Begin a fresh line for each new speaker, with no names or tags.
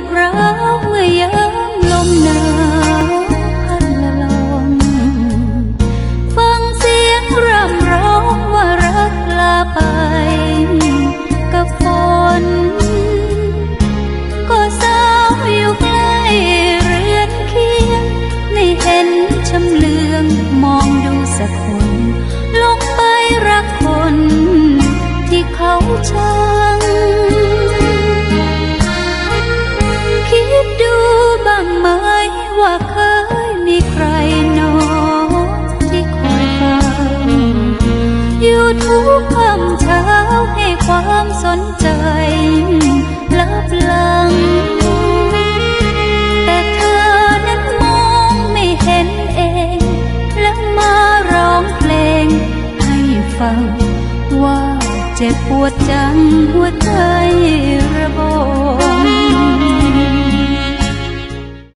ดร้าวเมื่อยามลมหนาวพัดละลมฟังเสียงรำร้องว่ารักลาไปกับฝนก็สาวอยู่ใกล้เรือนเคียงไม่เห็นชำเลืองมองดูสักคนลงไปรักคนที่เขาช่ ว่าเจ็บปวดจังหัวใจระ